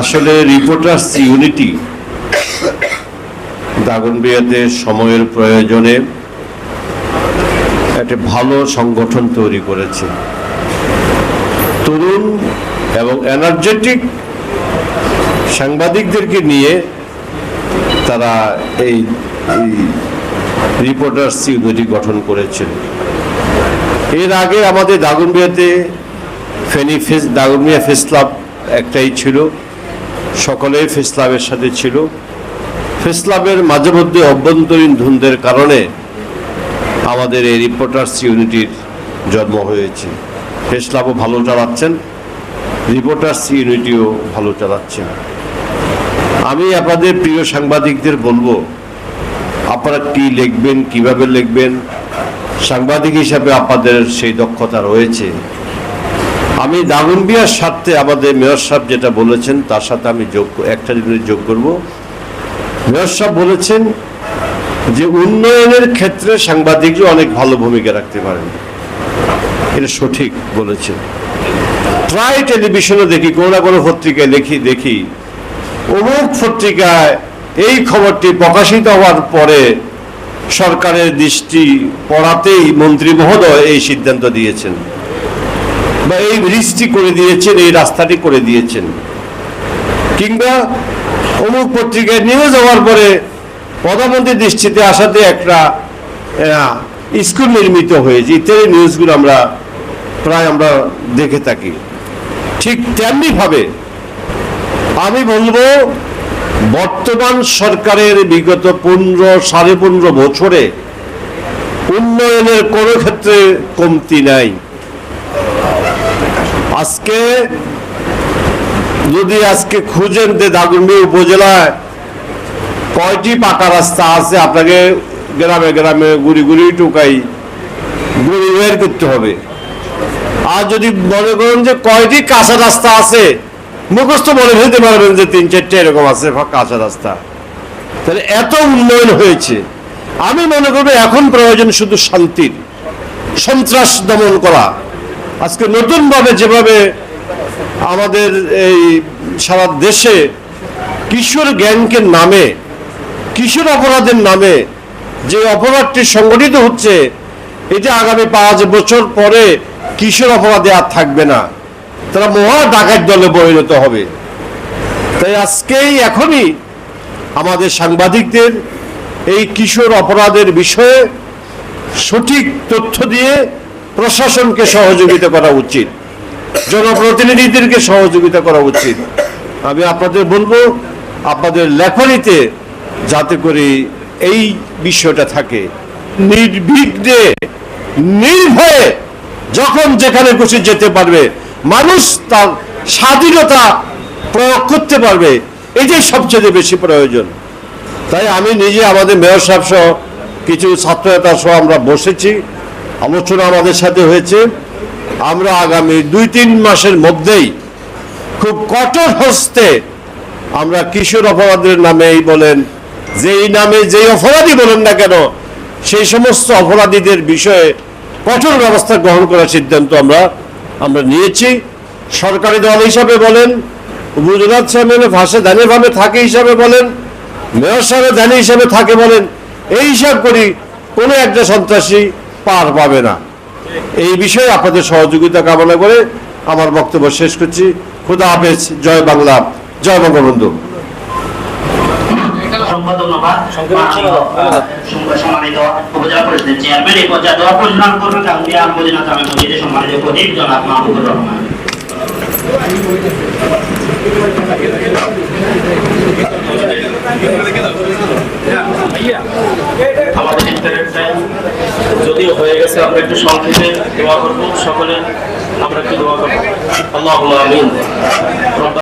আসলে reporters unity দাগনবিয়াতে সময়ের প্রয়োজনে একটা ভালো সংগঠন তৈরি করেছে। তরুণ এবং এনার্জেটিক সাংবাদিকদেরকে নিয়ে তারা এই রিপোর্টার্স ইউনিটি গঠন করেছেন। এর আগে আমাদের দাগনবিয়াতে Feni face Daganbhuiyan face club একটাই ছিল, সকলেই ফেস ক্লাবের সাথে ছিল। ফেস ক্লাবের মাঝে মধ্যে অভ্যন্তরীণ ধুন্দের কারণে আমাদের এই রিপোর্টার্স ইউনিটির জন্ম হয়েছে। ফেসলাবও ভালো চালাচ্ছেন রিপোর্টার্স ইউনিটিও ভালো চালাচ্ছেন। আমি আপনাদের প্রিয় সাংবাদিকদের বলব, আপনারা কি লিখবেন, কীভাবে লিখবেন, সাংবাদিক হিসাবে আপনাদের সেই দক্ষতা রয়েছে। আমি দাগনবিয়ার স্বার্থে আমাদের মেয়র সাহেব যেটা বলেছেন, তার সাথে আমি যোগ একটা জিনিস যোগ করব। মেয়র সাহেব বলেছেন যে উন্নয়নের ক্ষেত্রে সাংবাদিকরা অনেক ভালো ভূমিকা রাখতে পারেন। এটা সঠিক বলেছেন। প্রায় টেলিভিশনে দেখি, কোনো না কোনো পত্রিকায় লিখি, দেখি। অমুক পত্রিকায় এই খবরটি প্রকাশিত হওয়ার পরে সরকারের দৃষ্টি পড়াতেই মন্ত্রী মহোদয় এই সিদ্ধান্ত দিয়েছেন। বা এই ব্রিজটি করে দিয়েছেন, এই রাস্তাটি করে দিয়েছেন। কিংবা অমুক পত্রিকায় নিউজ হওয়ার পরে প্রধানমন্ত্রীর দৃষ্টিতে আসাতে একটা স্কুল নির্মিত হয়েছে। ইত্যাদি নিউজগুলো আমরা প্রায় আমরা দেখে থাকি। ঠিক তেমনি ভাবে আমি বলব, বর্তমান সরকারের বিগত পনেরো, সাড়ে পনেরো বছরে উন্নয়নের কোনো ক্ষেত্রে কমতি নাই। আজকে, যদি আজকে খুঁজেন যে দাগুন্ডি উপজেলায় কয়টি পাকা রাস্তা আছে, আপনাকে গ্রামে গ্রামে গুড়ি গুড়ি টুকাই গুড়ি বের করতে হবে। আর যদি মনে করেন যে কয়টি কাঁচা রাস্তা আছে, মুখস্থ বলে ফেলতে পারবেন যে তিন চারটে এরকম আছে কাঁচা রাস্তা। তাহলে এত উন্নয়ন হয়েছে। আমি মনে করব এখন প্রয়োজন শুধু শান্তির, সন্ত্রাস দমন করা। আজকে নতুনভাবে যেভাবে আমাদের এই সারা দেশে কিশোর গ্যাংকের নামে, কিশোর অপরাধের নামে যে অপরাধটি সংগঠিত হচ্ছে, এটা আগামী পাঁচ বছর পরে কিশোর অপরাধে আর থাকবে না। তারা মহা ডাকাত দলে পরিণত হবে। তাই আজকেই এখনই আমাদের সাংবাদিকদের এই কিশোর অপরাধের বিষয়ে সঠিক তথ্য দিয়ে প্রশাসনকে সহযোগিতা করা উচিত। জনপ্রতিনিধিদেরকে সহযোগিতা করা উচিত। আমি আপনাদের বলব, আপনাদের লেখনীতে যাতে করে এই বিষয়টা থাকে। নির্বিঘ্নে, নির্ভয়ে যখন যেখানে খুশি যেতে পারবে, মানুষ তার স্বাধীনতা প্রয়োগ করতে পারবে। এটাই সবচেয়ে বেশি প্রয়োজন। তাই আমি নিজে আমাদের মেয়র সাহেব সহ কিছু ছাত্রনেতা সহ আমরা বসেছি। আলোচনা আমাদের সাথে হয়েছে। আমরা আগামী দুই তিন মাসের মধ্যেই খুব কঠোর হস্তে আমরা কিশোর অপরাধের নামেই বলেন, যেই নামে যেই অপরাধী বলেন না কেন, সেই সমস্ত অপরাধীদের বিষয়ে কঠোর ব্যবস্থা গ্রহণ করার সিদ্ধান্ত আমরা আমরা নিয়েছি। সরকারি দল হিসাবে বলেন উপজেলা চেয়ারম্যান ভাষা দানিভাবে থাকে হিসাবে বলেন, মেয়র সাহেব দানি হিসাবে থাকে বলেন, এই হিসাব করি কোনো একটা সন্ত্রাসী পার পাবে না। এই বিষয়ে আপনাদের সহযোগিতা কামনা করে আমার বক্তব্য শেষ করছি। খুদা হাফেজ জয় বাংলা জয় বঙ্গবন্ধু। সম্মানিত উপজেলা পরিষদের চেয়ারম্যান এই পর্যায়ে দোয়া পরিচালনা করবেন গাঙ্গুলিয়া মদিনা মসজিদের সম্মানিত প্রদীপ জনাব মাহবুবুর রহমান। যদিও হয়ে গেছে, আমরা একটু সংক্ষেপে দোয়া করব। সকলে আমরা একটু দোয়া করব। আল্লাহ আমিন।